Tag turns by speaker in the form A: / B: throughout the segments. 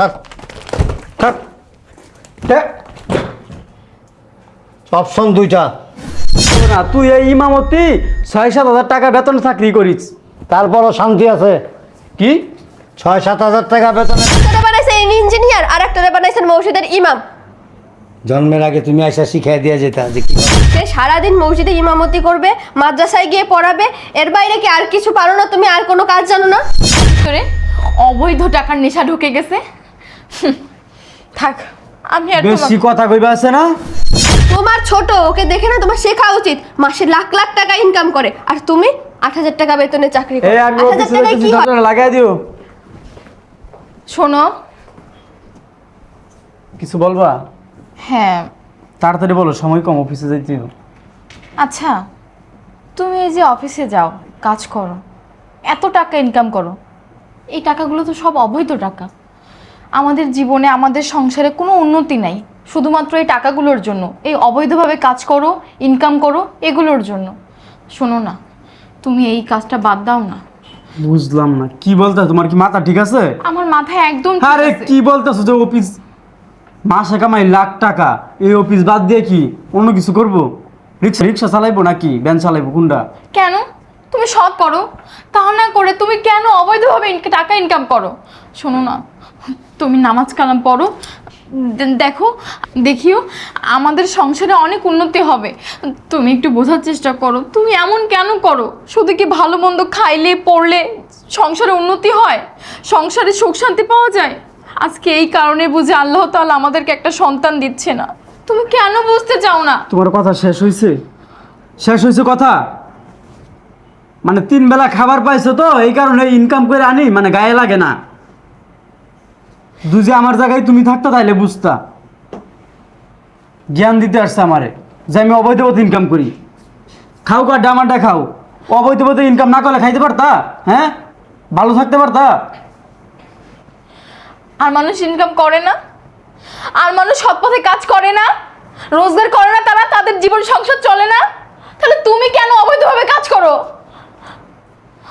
A: থাক থাক অপশন দুইটা।
B: না তুই এই ইমামতি ছয় সাত হাজার টাকা বেতন চাকরি করিস।
A: তারপরও শান্তি আছে।
B: কি?
A: ছয় সাত হাজার টাকা বেতনে
C: একটারে বানাইছে ইঞ্জিনিয়ার আর একটারে বানাইছেন মসজিদের ইমাম।
A: জন্মের আগে তুমি এসে শিখাই দিয়ে যেতে যে কি
C: সে সারাদিন মসজিদে ইমামতি করবে মাদ্রাসায় গিয়ে পড়াবে এর বাইরে কি আর কিছু পারো না? তুমি আর কোনো কাজ জানো না?
D: অবৈধ টাকার নেশা ঢুকে গেছে। থাক আমি আর
B: বেশি কথা কইবা আছে না?
C: তোমার ছোট ওকে দেখে না তোমার শেখা উচিত। মাসে লাখ লাখ টাকা ইনকাম করে। আর তুমি আট হাজার টাকা বেতনে চাকরি করো।
B: এই
C: আট হাজার টাকায় কি হয়?
B: লাগাই দিও।
D: শোনো।
B: কিছু বলবা?
D: হ্যাঁ।
B: তাড়াতাড়ি বলো সময় কম অফিসে যাইতে
D: আচ্ছা তুমি এই যে অফিসে যাও কাজ করো। এত টাকা ইনকাম করো। এই টাকাগুলো তো সব অবৈধ টাকা। আমাদের জীবনে আমাদের সংসারে কোনো উন্নতি নাই। শুধুমাত্র এই টাকাগুলোর জন্য। এই অবৈধভাবে কাজ করো ইনকাম করো এগুলোর জন্য। শোনো না তুমি এই কাজটা বাদ দাও না।
B: বুঝলাম না। কি বলতে তোমার কি মাথা ঠিক আছে?
D: আমার মাথায় একদম
B: আরে। কি বলতেছো যে অফিস মাসে কামাই লাখ টাকা এই অফিস বাদ দিয়ে কি অন্য কিছু করব? রিক্সা রিক্সা চালাইবো নাকি? ভ্যান চালাইবো কোনটা?
D: কেন? তুমি সৎ করো। তা না করে তুমি কেন অবৈধভাবে টাকা ইনকাম করো? শোনো না তুমি নামাজ কালাম পড়ো। দেখো, দেখিও, আমাদের সংসারে অনেক উন্নতি হবে। তুমি একটু বোঝার চেষ্টা করো, তুমি এমন কেন করো? শুধু কি ভালো মন্দ খাইলে, পড়লে সংসারে উন্নতি হয়? সংসারে সুখ শান্তি পাওয়া যায়? আজকে এই কারণে বুঝে আল্লাহ তাআলা আমাদেরকে একটা সন্তান দিচ্ছে না। তুমি কেন বুঝতে চাও না?
B: তোমার কথা শেষ হয়েছে শেষ হয়েছে কথা? মানে তিন বেলা খাবার পাইছো তো, এই কারণে ইনকাম করে আনি মানে গায়ে লাগে না। দুজে আমার জায়গায় তুমি থাকতো তাইলে বুঝতা। জ্ঞান দিতে আসছে আমারে। যে আমি অবৈধ পথে ইনকাম করি। খাও কা ডামাটা খাও। অবৈধ পথে ইনকাম না করলে খাইতে পারতা? হ্যাঁ? ভালো থাকতে পারতা?
D: আর মানুষ ইনকাম করে না? আর মানুষ সৎ পথে কাজ করে না? রোজগার করে না তারা? তাদের জীবন সংসার চলে না? তাহলে তুমি কেন অবৈধভাবে কাজ করো?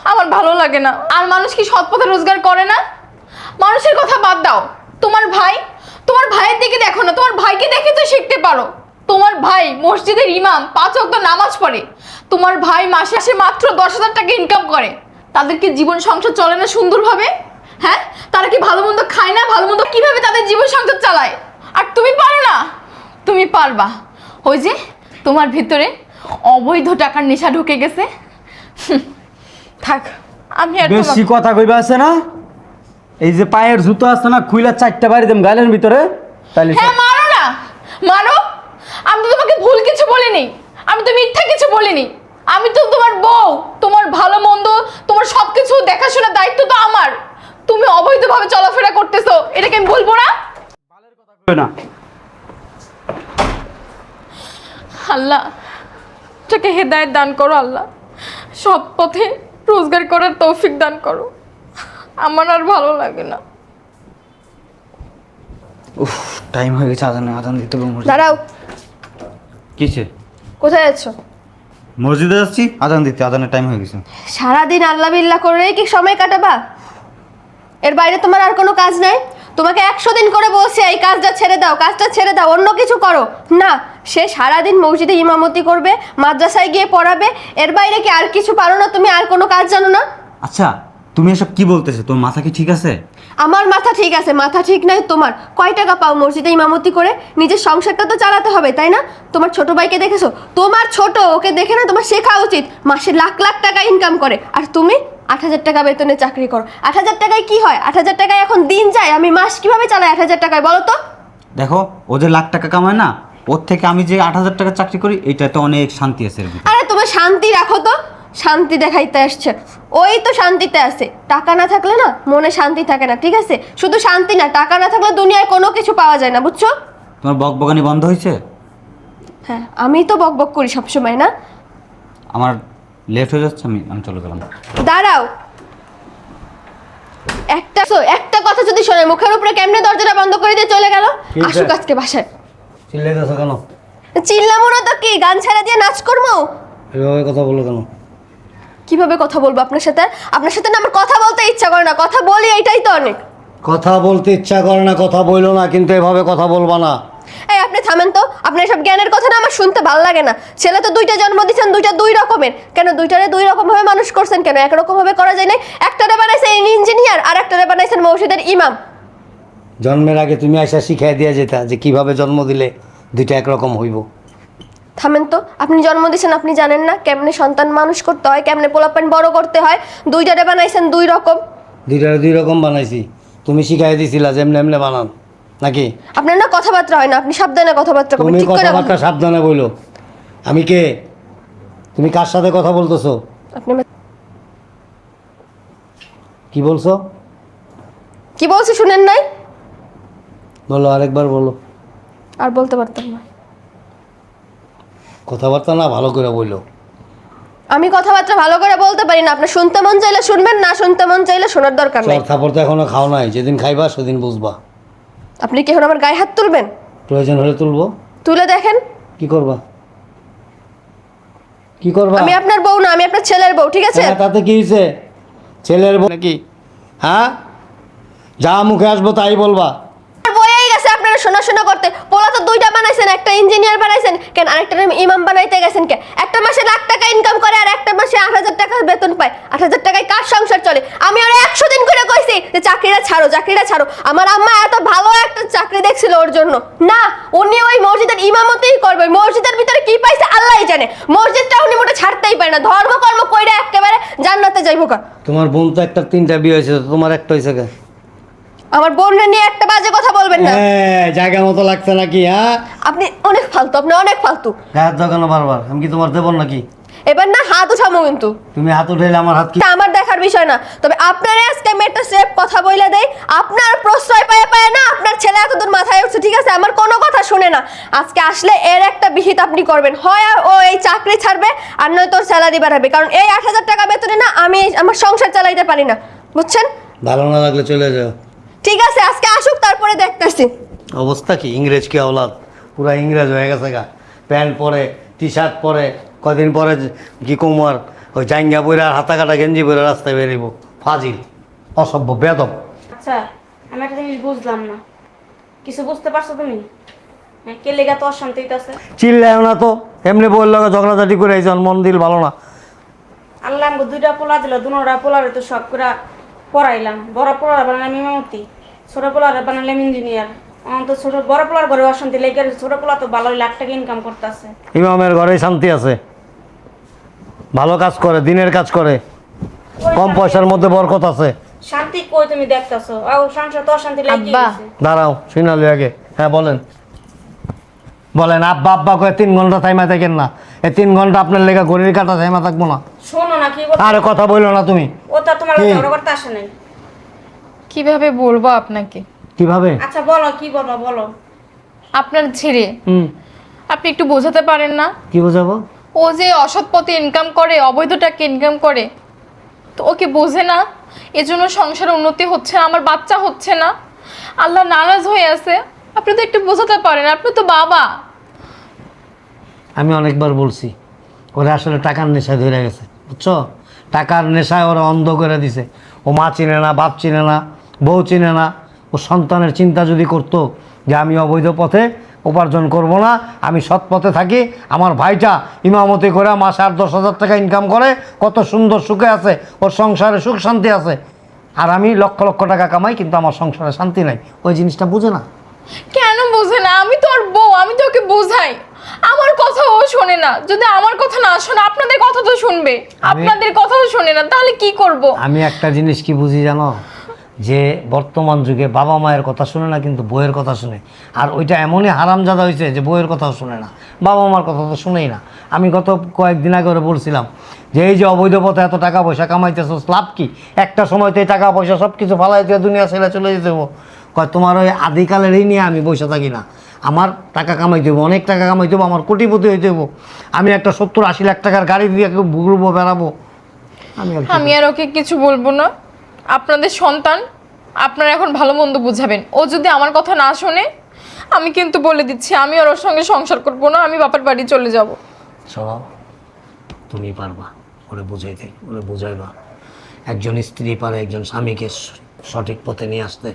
D: আমার ভালো লাগে না। আর মানুষ কি সৎ পথে রোজগার করে না? মানুষের কথা বাদ দাও। তোমার ভাই? তোমার ভাইয়ের দিকে দেখো না। তোমার ভাইকে দেখে তো শিখতে পারো। তোমার ভাই মসজিদের ইমাম, পাঁচ অক্ট নামাজ পড়ে। তোমার ভাই মাসে মাসে মাত্র দশ হাজার টাকা ইনকাম করে। তাদেরকে জীবন সংসার চলে না সুন্দরভাবে? হ্যাঁ? তারা কি ভালো মন্দ খায় না? ভালো মন্দ কীভাবে তাদের জীবন সংসার চালায়? আর তুমি পারো না? তুমি পারবা। ওই যে তোমার ভিতরে অবৈধ টাকার নেশা ঢুকে গেছে। থাক, আমি আর
B: বেশি কথা কইবা আছে না? এই যে পায়ের জুতো আছে না খুইলা চারটা বাড়ি দেম গালের ভিতরে। তাইলে
D: হ্যাঁ মারো না। মারো। আমি তো তোমাকে ভুল কিছু বলিনি। আমি তো মিথ্যা কিছু বলিনি। আমি তো তোমার বউ তোমার ভালো মন্দ তোমার সব কিছু দেখাশোনার দায়িত্ব তো আমার। তুমি অবৈধভাবে চলাফেরা করতেছো এটাকে আমি বলব না।
B: না।
D: আল্লাহ এটাকে হেদায়েত দান করো আল্লাহ। সৎ পথে রোজগার করার তৌফিক দান করো। আমার আর ভালো লাগে না।
E: উফ টাইম হয়ে গেছে আজান আজান দিতে হবে।
C: দাঁড়াও।
E: কিসে?
C: কোথায় যাচ্ছ
E: মসজিদে যাচ্ছি আজান দিতে আজানের টাইম হয়ে গেছে।
C: সারাদিন আল্লাহ বিল্লাহ করে কি সময় কাটাবা? এর বাইরে তোমার আর কোনো কাজ নাই? তোমাকে একশো দিন করে বলছি এই কাজটা ছেড়ে দাও কাজটা ছেড়ে দাও অন্য কিছু করো। না সে সারাদিন মসজিদে ইমামতি করবে মাদ্রাসায় গিয়ে পড়াবে এর বাইরে কি আর কিছু পারো না তুমি আর কোনো কাজ জানো না?
E: আচ্ছা তুমি এসব কি বলতেছো? তোর মাথা কি ঠিক আছে?
C: আমার মাথা ঠিক আছে মাথা ঠিক নাই তোমার। কয় টাকা পাও মসজিদে ইমামতি করে? নিজের সংসারটা তো চালাতে হবে তাই না? তোমার ছোট ভাইকে দেখেছ? তোমার ছোট ওকে দেখে না তোমার শেখা উচিত। মাসে লাখ লাখ টাকা ইনকাম করে। আর তুমি আট হাজার টাকা বেতনে চাকরি করো। আট হাজার টাকায় কি হয়? আট হাজার টাকায় এখন দিন যায় আমি মাস কীভাবে চালাই আট হাজার টাকায় বলো তো?
E: দেখো ও যে লাখ টাকা কামায় না ওর থেকে আমি যে আট হাজার টাকা চাকরি করি এইটাতে অনেক শান্তি আছে
C: আরে তোমার শান্তি রাখো তো। শান্তি দেখাইতে আসছে। ওই তো শান্তিতে আছে। টাকা না থাকলে না মনে শান্তি থাকে না ঠিক আছে? শুধু শান্তি না টাকা না থাকলে দুনিয়ায় কোনো কিছু পাওয়া যায় না বুঝছ?
E: তোমার বকবগানি বন্ধ হয়েছে?
C: হ্যাঁ আমি তো বক বক করি সবসময় না?
E: আমার লেট হয়ে যাচ্ছে আমি আমি চলে গেলাম।
C: দাঁড়াও। একটা একটা কথা যদি শোনে মুখের উপরে কেমনে দরজাটা বন্ধ করে দিয়ে চলে গেল?
A: কি
C: আসুক
A: স্যার?
C: আজকে বাসায়।
A: চিল্লাইতেছো কেন?
C: চিল্লামো না তো কি গান ছেড়ে দিয়ে নাচ করব
A: এভাবে কথা বলো কেন?
C: কীভাবে কথা বলব আপনার সাথে? আপনার সাথে না আমার কথা বলতে ইচ্ছা করে না কথা বলি এইটাই তো অনেক।
A: কথা বলতে ইচ্ছা করে না কথা বইলো না কিন্তু এভাবে কথা বলবা না।
C: এই আপনি থামেন তো আপনার সব জ্ঞানের কথা না আমার শুনতে ভালো লাগে না। ছেলে তো দুইটা জন্ম দিচ্ছেন দুইটা দুই রকমের। কেন দুইটারে দুই রকম ভাবে মানুষ করছেন কেন? একরকম ভাবে করা যায় না একটারে বানাইছেন ইঞ্জিনিয়ার আর একটারে বানাইছেন মসজিদের ইমাম।
A: জন্মের আগে তুমি আইসা শিখাই দিয়ে যেতা যে কীভাবে জন্ম দিলে দুইটা একরকম হইব।
C: থামেন তো। আপনি জন্ম দিয়েছেন আপনি জানেন না কেমনে সন্তান মানুষ করতে হয় কেমনে পোলাপান বড় করতে হয়। দুইটারে বানাইছেন দুই রকম।
A: দুইটা দুই রকম বানাইছি। তুমি শিখাই দিছিলা যে এমনি বানান নাকি?
C: আপনার না কথাবার্তা হয় না আপনি সাবধানে কথাবার্তা করবেন
A: তুমি
C: ঠিক করে
A: কথাবার্তা সাবধানে বইলো আমি কে? তুমি কার সাথে কথা বলতেছো?
C: আপনি আমার-
A: কি বলছো?
C: কি বলছি শুনেন নাই?
A: বলো আরেকবার বলো।
C: আর বলতে পারতাম না।
A: কথাবার্তা না ভালো করে বইলো
C: আমি কথাবার্তা ভালো করে বলতে পারি না। আপনি শুনতে মন চাইলে শুনবেন না শুনতে মন চাইলে শোনার দরকার নেই।
A: চর থাপড় তো এখনও খাও নাই যেদিন খাইবা সেদিন বুঝবা।
C: আপনি কি এখন আমার গায়ে হাত তুলবেন?
A: প্রয়োজন হলে তুলবো।
C: তুলে দেখেন।
A: কি করবা? কি করবা?
C: আমি আপনার বউ না আমি আপনার ছেলের বউ ঠিক আছে?
A: হ্যাঁ, তাতে কি হয়েছে ছেলের বউ নাকি? হ্যাঁ? যা মুখে আসব তাই বলবা।
C: শোনাশোনা করতে। পোলা তো দুইটা বানাইছেন, একটা ইঞ্জিনিয়ার বানাইছেন, কেন আরেকটা ইমাম বানাইতে গেছেন কে? একটা মাসে লাখ টাকা ইনকাম করে আর একটা মাসে আট হাজার টাকা বেতন পায়। আট হাজার টাকায় কার সংসার চলে? আমি ওরা একশো দিন করে কইছি যে চাকরিটা ছাড়ো চাকরিটা ছাড়ো। আমার আম্মা এত ভালো একটা চাকরি দেখছিল ওর জন্য। না, উনি ওই মসজিদের ইমামতেই করবে। মসজিদের ভিতরে কি পাইছে আল্লাহই জানে। মসজিদটা উনি মোটে ছাড়তেই পারে না। ধর্মকর্ম কইরা একেবারে জান্নাতে যাইবো কা।
A: তোমার বোন তো একটা তিনটা বিয়ে হয়েছে তোমার একটা হয়েছে
C: আমার বোনরে নিয়ে একটা বাজে কথা বলবেন না।
A: হ্যাঁ জায়গা মতো লাগছে নাকি হ্যাঁ?
C: আপনি অনেক ফালতু আপনি অনেক ফালতু।
A: গায়ের দোকানো বারবার আমি কি তোমার দেবো নাকি?
C: এবার না হাত উঠামো কিন্তু।
A: তুমি হাত উঠাইলে আমার হাত কি
C: আমার দেখার বিষয় না। তবে আপনার আজকে আমি একটা সেফ কথা বলে দেই। আপনার প্রশ্রয় পায় পায় না আপনার ছেলে এত দূর মাথায় উঠছে ঠিক আছে? আমার কোনো কথা শুনে না। আজকে আসলে এর একটা বিহিত আপনি করবেন। হয় আর ও এই চাকরি ছাড়বে আর নয় তোর স্যালারি বাড়াবে। কারণ এই আট হাজার টাকা বেতনে না আমি আমার সংসার চালাইতে পারি না। বুঝছেন?
A: ভালো না লাগলে চলে যাও।
C: ঠিক আছে আজকে আসুক তারপরে দেখতেছি।
A: অবস্থা কি? ইংরেজ কি অলাদ পুরা ইংরেজ হয়ে গেছে গা। প্যান্ট পরে টি শার্ট পরে কদিন পরে কি কুমার ওই জাঙ্গা বইরা হাতা কাটা গেঞ্জি বইরা রাস্তায় বেরিব। ফাজিল অসভ্য বেদব।
F: আচ্ছা আমি একটা জিনিস বুঝলাম না। কিছু বুঝতে পারছ তুমি? হ্যাঁ কে লেগা তো অশান্তি হইতাছে
A: চিল্লায় না তো। এমনি বলল ঝগড়াঝাটি করে আইসন মন দিল ভালো না।
F: আল্লাহ দুইটা পোলা দিল দুনোটা পোলারে তো সব করে পড়াইলাম। বড় পোলারে বানালাম ইমামতি ছোট পোলারে বানালাম ইঞ্জিনিয়ার আমার তো ছোট বড় পোলার ঘরে অশান্তি লেগে গেছে। ছোট পোলা তো ভালোই লাখ টাকা ইনকাম করতেছে।
A: ইমামের ঘরে শান্তি আছে। ভালো কাজ করে দিনের কাজ করে। কম পয়সার মধ্যে বরকত আছে।
F: শান্তি কই তুমি দেখতেছো? ও সংসার তো অশান্তি লেগে
A: দাঁড়াও শুনালি আগে। হ্যাঁ বলেন। বলেন আব্বা আব্বা করে তিন ঘণ্টা থাইমা থাকেন না। তিন ঘণ্টা আপনার লেগে ঘড়ির কাটা থাইমা থাকব না।
F: শোনো না কি
A: আরে কথা বলল না তুমি।
F: ও তো তোমার
A: কি?
F: ঝগড়া করতে আসে নাই।
D: কীভাবে বলব আপনাকে?
A: কীভাবে?
F: আচ্ছা বলো কি বলব বলো।
D: আপনার ছেড়ে
A: হুম।
D: আপনি একটু বোঝাতে পারেন না?
A: কি বোঝাবো?
D: ও যে অসৎ পথে ইনকাম করে অবৈধ টাকা ইনকাম করে তো ওকে বোঝে না। এজন্য সংসারে উন্নতি হচ্ছে না আমার বাচ্চা হচ্ছে না। আল্লাহ নারাজ হয়ে আছে। আপনি তো একটু বোঝাতে পারেন আপনি তো বাবা।
A: আমি অনেকবার বলছি, ওরা আসলে টাকার নেশায় ধরে গেছে, বুঝছ? টাকার নেশায় ওরা অন্ধ করে দিছে। ও মা চিনে না, বাপ চিনে না, বউ চিনে না। ও সন্তানের চিন্তা যদি করতো যে আমি অবৈধ পথে উপার্জন করব না, আমি সৎ পথে থাকি, আমার ভাইটা ইমামতি করে মাসে আট দশ হাজার টাকা ইনকাম করে, কত সুন্দর সুখে আছে, ওর সংসারে সুখ শান্তি আছে। আর আমি লক্ষ লক্ষ টাকা কামাই, কিন্তু আমার সংসারে শান্তি নাই। ওই জিনিসটা বুঝে না।
D: কেন বোঝে না? আমি তো ওর বউ, আমি তো ওকে বোঝাই। আমার কথা ও শোনে না। যদি আমার কথা না শোনে আপনাদের কথা তো শুনবে। আপনাদের কথা তো শোনে না তাহলে কি করব?
A: আমি একটা জিনিস কি বুঝি জানো? যে বর্তমান যুগে বাবা মায়ের কথা শুনে না কিন্তু বইয়ের কথা শুনে। আর ওইটা এমনই হারামজাদা হয়েছে যে বইয়ের কথাও শুনে না। বাবা মার কথা তো শুনেই না। আমি গত কয়েকদিন আগে ওরে বলছিলাম যে এই যে অবৈধ পথে এত টাকা পয়সা কামাইতেছো লাভ কি? একটা সময় তো এই টাকা পয়সা সব কিছু ফালাই দিয়ে দুনিয়া ছেলে চলে যেতে। কয় তোমার ওই আদিকালেরই নিয়ে আমি বসে থাকি না। আমার টাকা কামাইতে হব অনেক টাকা কামাইতে হব আমার কোটিপতি হইতে হব আমি একটা সত্তর আশি লাখ টাকার গাড়ি দিয়ে ঘুরবো বেড়াবো। আমি আর
D: আমি আর ওকে কিছু বলব না। আপনাদের সন্তান আপনারা এখন ভালো মন্দ বুঝাবেন। ও যদি আমার কথা না শোনে আমি কিন্তু বলে দিচ্ছি আমি আর ওর সঙ্গে সংসার করব না আমি বাবার বাড়ি চলে যাব।
A: শোনো তুমি পারবা ওরে বুঝাইতে ওরে বুঝাইবা। একজন স্ত্রী পারে একজন স্বামীকে সঠিক পথে নিয়ে আসতে।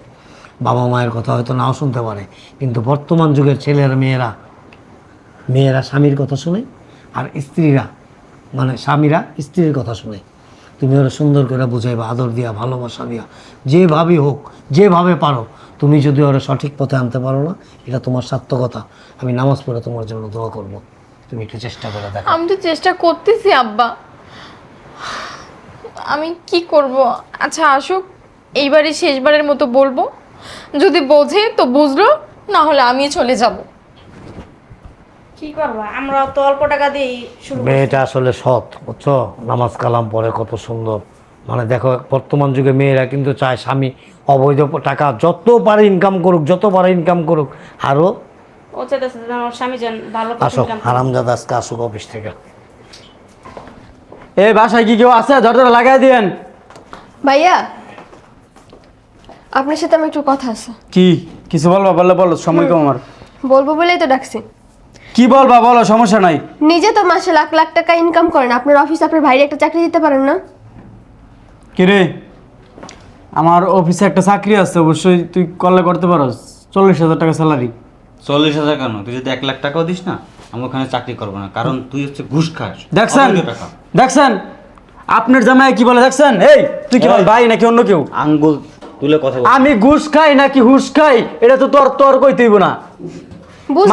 A: বাবা মায়ের কথা হয়তো নাও শুনতে পারে। কিন্তু বর্তমান যুগের ছেলেরা মেয়েরা মেয়েরা স্বামীর কথা শুনে আর স্ত্রীরা মানে স্বামীরা স্ত্রীর কথা শুনে। তুমি ওরা সুন্দর করে বুঝাইবা, আদর দিয়া, ভালোবাসা দিয়া। যেভাবেই হোক, যেভাবে পারো, তুমি যদি ওরা সঠিক পথে আনতে পারো না, এটা তোমার সার্থকতা আমি নামাজ পড়ে তোমার জন্য দোয়া করব। তুমি একটু চেষ্টা করে দেখো।
D: আমি তো চেষ্টা করতেছি, আব্বা। আমি কি করব? আচ্ছা আসুক এইবারই শেষবারের মতো বলব। যদি বোঝে তো বুঝলো না হলে আমি চলে যাব।
F: কি করবা? আমরা তো অল্প টাকা দিয়েই শুরু।
A: মেয়েটা আসলে সৎ বুঝছ? নামাজ কালাম পড়ে কত সুন্দর। মানে দেখো বর্তমান যুগে মেয়েরা কিন্তু চায় স্বামী অবৈধ টাকা যত পারে ইনকাম করুক যত পারে ইনকাম করুক। আরও
F: ও? চাইতেছে যেন স্বামী যেন ভালো
A: আসো
F: income
A: হারামজাদা আজকে আসুক অফিস থেকে।
B: এই বাসায় কি কেউ আছে? দরজাটা লাগাই দিয়েন।
C: ভাইয়া আপনার সাথে আমার একটু কথা আছে।
B: কি? কিছু বলবা? বললে বলো সময় কম আমার।
C: বলব বলেই তো ডাকছি।
B: কি বলবা? বলো সমস্যা নাই।
C: নিজে তো মাসে লাখ লাখ টাকা ইনকাম করেন। আপনার অফিস আপনার ভাইরে একটা চাকরি দিতে পারেন না।
B: কিরে আমার অফিসে একটা চাকরি আছে অবশ্যই তুই কলে করতে পারো চল্লিশ হাজার টাকা স্যালারি
E: চল্লিশ হাজার কেন? তুই যদি এক লাখ টাকাও দিস না আমি ওখানে চাকরি করব না। কারণ তুই হচ্ছে ঘুষ খাস।
B: দেখছেন? দেখছেন? আপনার জামাই কি বলে দেখছেন? এই তুই কি বল। ভাই নাকি অন্য কেউ?
E: আঙ্গুল তুলে কথা বল।
B: আমি ঘুষ খাই নাকি হুস খাই? এটা তো তোর তোর কইতেইব না।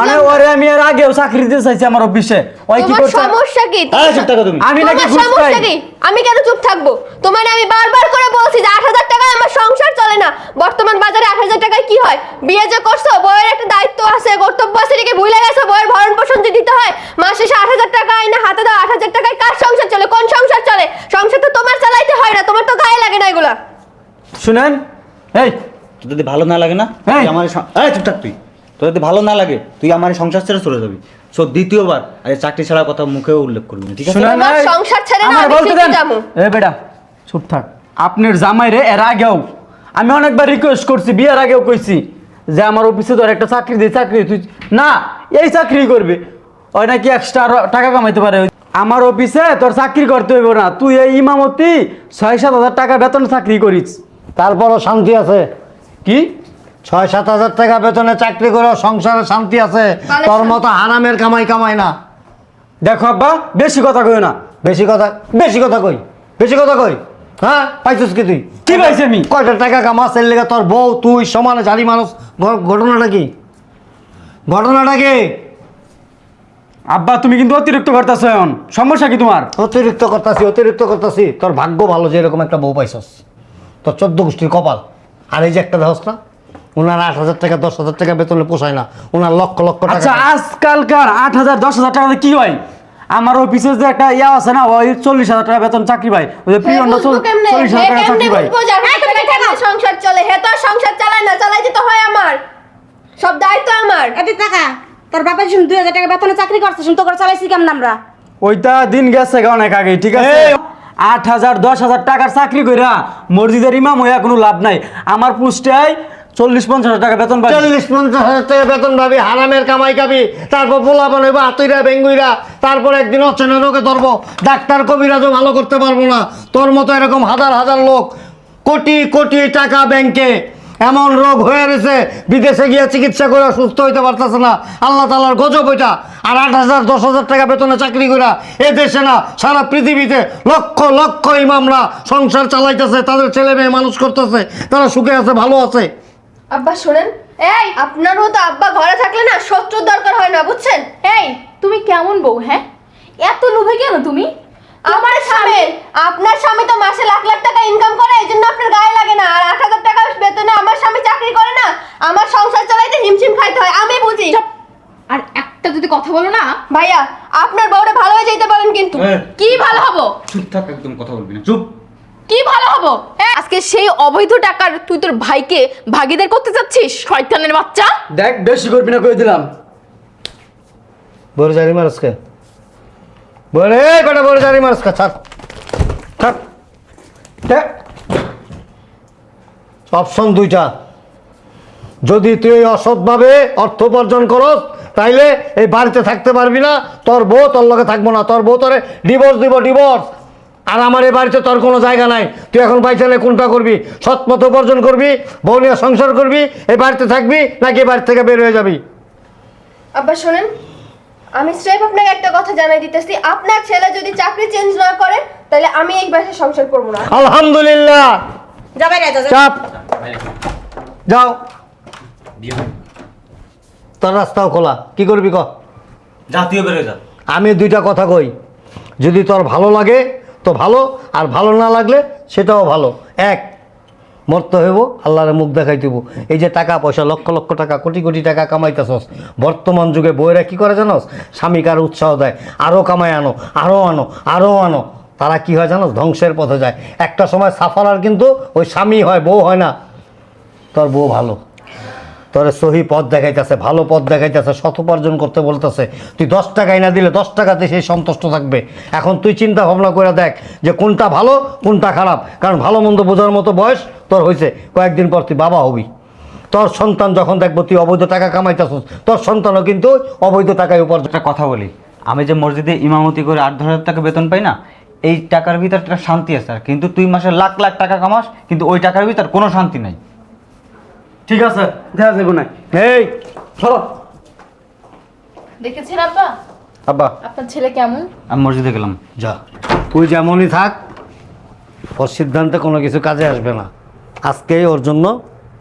B: মানে ওরে আমি এর আগেও চাকরি দিতে চাইছি আমার অফিসে। ওই কি করছে?
C: সমস্যা কি?
E: এই, চুপ থাকো তুমি।
B: আমি নাকি ঘুষ খাই।
C: আমি কেন চুপ থাকব? তোমার আমি বারবার করে বলছি যে আট হাজার টাকায় আমার সংসার চলে না। বর্তমান বাজারে আট হাজার টাকায় কি হয়? বিয়ে যে করছ বইয়ের একটা দায়িত্ব আছে কর্তব্য আছে এটাকে ভুলে গেছো বইয়ের ভরণ পোষণ যে দিতে হয় মাস শেষে আট হাজার টাকা আইনা হাতে দাও আট হাজার টাকায় কার সংসার চলে? কোন সংসার চলে? সংসার তো তোমার চালাইতে হয় না তোমার তো গায়ে লাগে না এগুলা।
B: শুনেন এই
E: তোর যদি ভালো না লাগে না তুই আমার স- এই চুপ থাক তুই। তোর যদি ভালো না লাগে তুই আমার সংসার ছেড়ে চলে যাবি। সো দ্বিতীয়বার আর চাকরি ছাড়ার কথা মুখেও উল্লেখ করবি না ঠিক আছে?
C: সংসার ছেড়ে না, আমি।
B: এ বেটা চুপ থাক। আপনার জামাই রে এর আগেও আমি অনেকবার রিকোয়েস্ট করছি বিয়ের আগেও কইছি যে আমার অফিসে তোর একটা চাকরি দে চাকরি তুই না এই চাকরি করবে। ওই নাকি এক্সট্রা টাকা কামাইতে পারে। আমার অফিসে তোর চাকরি করতে হইব না। তুই এই ইমামতি ছয় সাত হাজার টাকা বেতন চাকরি করিস।
A: তারপরও শান্তি আছে।
B: কি?
A: ছয় সাত হাজার টাকা বেতনে চাকরি করে সংসারে শান্তি আছে। তোর মতো হারামের কামাই কামাই না।
B: দেখো আব্বা বেশি কথা কই না।
A: বেশি কথা বেশি কথা কই? বেশি কথা কই? হ্যাঁ পাইছিস কি তুই?
B: কি পাইছি আমি?
A: কয়টা টাকা কামাস এর লেগে তোর বউ তুই সমানে জারি মানুষ ঘটনাটা কি? ঘটনাটা কি?
B: আব্বা তুমি কিন্তু অতিরিক্ত করতেছো এখন। সমস্যা কি তোমার?
A: অতিরিক্ত করতাছি অতিরিক্ত করতাছি। তোর ভাগ্য ভালো যে এরকম একটা বউ পাইছস। তোর চোদ্দ গোষ্ঠীর কপাল। আর এই যে একটা দেহস না ওনার আট হাজার টাকা দশ হাজার টাকা বেতনে পোষায় না ওনার লক্ষ লক্ষ টাকা
B: আচ্ছা আজকালকার আট হাজার দশ হাজার টাকাতে কি হয়? আমার অফিসে যে একটা ইয়া আছে না ওই চল্লিশ হাজার টাকা বেতন চাকরি পাই ওই যে
C: কেমনে?
B: চল্লিশ হাজার টাকা চাকরি
C: কেমনে সংসার চলে? হে তো সংসার চালায় না চালাইতে তো হয় আমার। সব দায়িত্ব আমার।
F: এত টাকা তোর বাবা শুন দুই হাজার টাকা বেতনে চাকরি করছে শুন তো করে চালাইছি কেমন আমরা?
B: ওইটা দিন গেছে অনেক আগে ঠিক আছে? আট হাজার, দশ হাজার টাকার চাকরি কইরা মসজিদের ইমাম হইয়া কোনো লাভ নাই। আমার পুষ্টায় চল্লিশ পঞ্চাশ হাজার টাকা বেতন পাবি।
A: চল্লিশ পঞ্চাশ হাজার টাকা বেতন পাবি, হারামের কামাই খাবি, তারপর পোলা বানাইবো, আতুইরা, বেঙ্গুইরা, তারপর একদিন অচেনা রোগে ধরবো, ডাক্তার কবিরাজও ভালো করতে পারব না। তোর মতো এরকম হাজার হাজার লোক কোটি কোটি টাকা ব্যাংকে এমন রোগ হয়ে রয়েছে বিদেশে গিয়ে চিকিৎসা করে সুস্থ হইতে পারতেছে না। আল্লাহ তালার গজব ওইটা। আর আট হাজার দশ হাজার টাকা বেতনে চাকরি করা এ দেশে না সারা পৃথিবীতে লক্ষ লক্ষ ইমামরা সংসার চালাইতেছে তাদের ছেলে মেয়ে মানুষ করতেছে তারা সুখে আছে ভালো আছে।
C: আব্বা শোনেন। এই আপনারও তো আব্বা ঘরে থাকলে না শত্রুর দরকার হয় না বুঝছেন?
D: এই তুমি কেমন বউ হ্যাঁ? এত লোভে কেন তুমি?
C: আমার স্বামী আপনার স্বামী তো মাসে লাখ লাখ টাকা ইনকাম করে এই জন্য আপনার গায়ে লাগে না আর আট হাজার টাকা বেতনে আমার স্বামী চাকরি করে না আমার সংসার চালাইতে হিমশিম খাইতে হয় আমি বুঝি
D: আর একটা যদি কথা বলো না
C: ভাইয়া আপনার বউরে ভালো হয়ে যেতে পারেন কিন্তু।
E: এই,
D: কি ভালো হব?
E: চুপ থাক একদম কথা বলবি না। চুপ।
D: কি ভালো হব? আজকে সেই অবৈধ টাকার তুই তোর ভাইকে ভাগিদার করতে চাচ্ছিস শয়তানের বাচ্চা?
B: দেখ বেশি করবি না কই দিলাম।
A: বড় জারি মারসকে বলে কটা বড় জারি মারসকা ছাড় ছাড়
B: দেখ,
A: অপশন দুইটা। যদি তুই অসৎভাবে অর্থ উপার্জন করস তাইলে এই বাড়িতে থাকতে পারবি না। তোর বউ তোর লগে থাকব না। তোর বউ তোরে ডিভোর্স দিব ডিভোর্স আর আমার এ বাড়িতে তোর কোনো জায়গা নাই। তুই এখন বাইচালে কোনটা করবি? সৎ পথ উপার্জন করবি? বউ নিয়ে সংসার করবি? এই বাড়িতে থাকবি নাকি এ বাড়ি থেকে বের হয়ে যাবি?
C: আব্বা শোনেন আমি স্রেফ আপনাকে একটা কথা জানাই দিতেছি। আপনার ছেলে যদি চাকরি চেঞ্জ না করে তাহলে আমি এই বাসায় সংসার করব না।
A: আলহামদুলিল্লাহ।
F: যাবে যা
A: চাপ। যাও। তোর রাস্তাও খোলা। কি করবি ক?
E: জাতীয় বেরো যা।
A: আমি দুইটা কথা কই। যদি তোর ভালো লাগে তো ভালো আর ভালো না লাগলে সেটাও ভালো। এক মরতে হইব আল্লাহরে মুখ দেখাই দিব। এই যে টাকা পয়সা লক্ষ লক্ষ টাকা কোটি কোটি টাকা কামাইতেছস। বর্তমান যুগে বইয়েরা কি করে জানোস? স্বামীকে আর উৎসাহ দেয় আরও কামাই আনো আরও আনো আরও আনো। তারা কি হয় জানোস? ধ্বংসের পথে যায়। একটা সময় সাফারার কিন্তু ওই স্বামী হয় বউ হয় না। তোর বউ ভালো। তোর সহি পথ দেখাইতেছে, ভালো পথ দেখাইতেছে, শত উপার্জন করতে বলতেছে। তুই দশ টাকাই না দিলে দশ টাকাতে সেই সন্তুষ্ট থাকবে। এখন তুই চিন্তা ভাবনা করে দেখ যে কোনটা ভালো, কোনটা খারাপ। কারণ ভালো মন্দ বোঝার মতো বয়স তোর হয়েছে কয়েকদিন পর তুই বাবা হবি। তোর সন্তান যখন দেখব তুই অবৈধ টাকা কামাইতেছিস, তোর সন্তানও কিন্তু অবৈধ টাকায় উপার্জন
E: একটা কথা বলি, আমি যে মসজিদে ইমামতি করে আট দশ হাজার টাকা বেতন পাই না, এই টাকার ভিতর একটা শান্তি আছে কিন্তু তুই মাসে লাখ লাখ টাকা কামাস, কিন্তু ওই টাকার ভিতর কোনো শান্তি নাই।
B: ঠিক আছে। দেখা যাবে না।
A: এই
B: চলো।
D: দেখেছেন আব্বা?
E: আব্বা।
D: আপনার ছেলে কেমন?
E: আমি মসজিদে গেলাম।
A: যা। তুই যেমনই থাক ওর সিদ্ধান্তে কোনো কিছু কাজে আসবে না। আজকেই ওর জন্য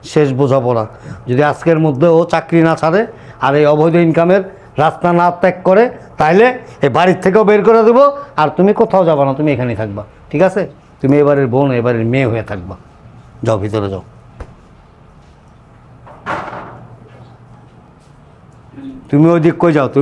A: শেষ বোঝাপড়া। যদি আজকের মধ্যে ও চাকরি না ছাড়ে আর এই অবৈধ ইনকামের রাস্তা না ত্যাগ করে তাইলে এই বাড়ির থেকেও বের করে দেবো। আর তুমি কোথাও যাবা না তুমি এখানেই থাকবা। ঠিক আছে? তুমি এবারের বোন এবারের মেয়ে হয়ে থাকবা। যাও ভিতরে যাও। তুমি ওই দিক কই যাও তুমি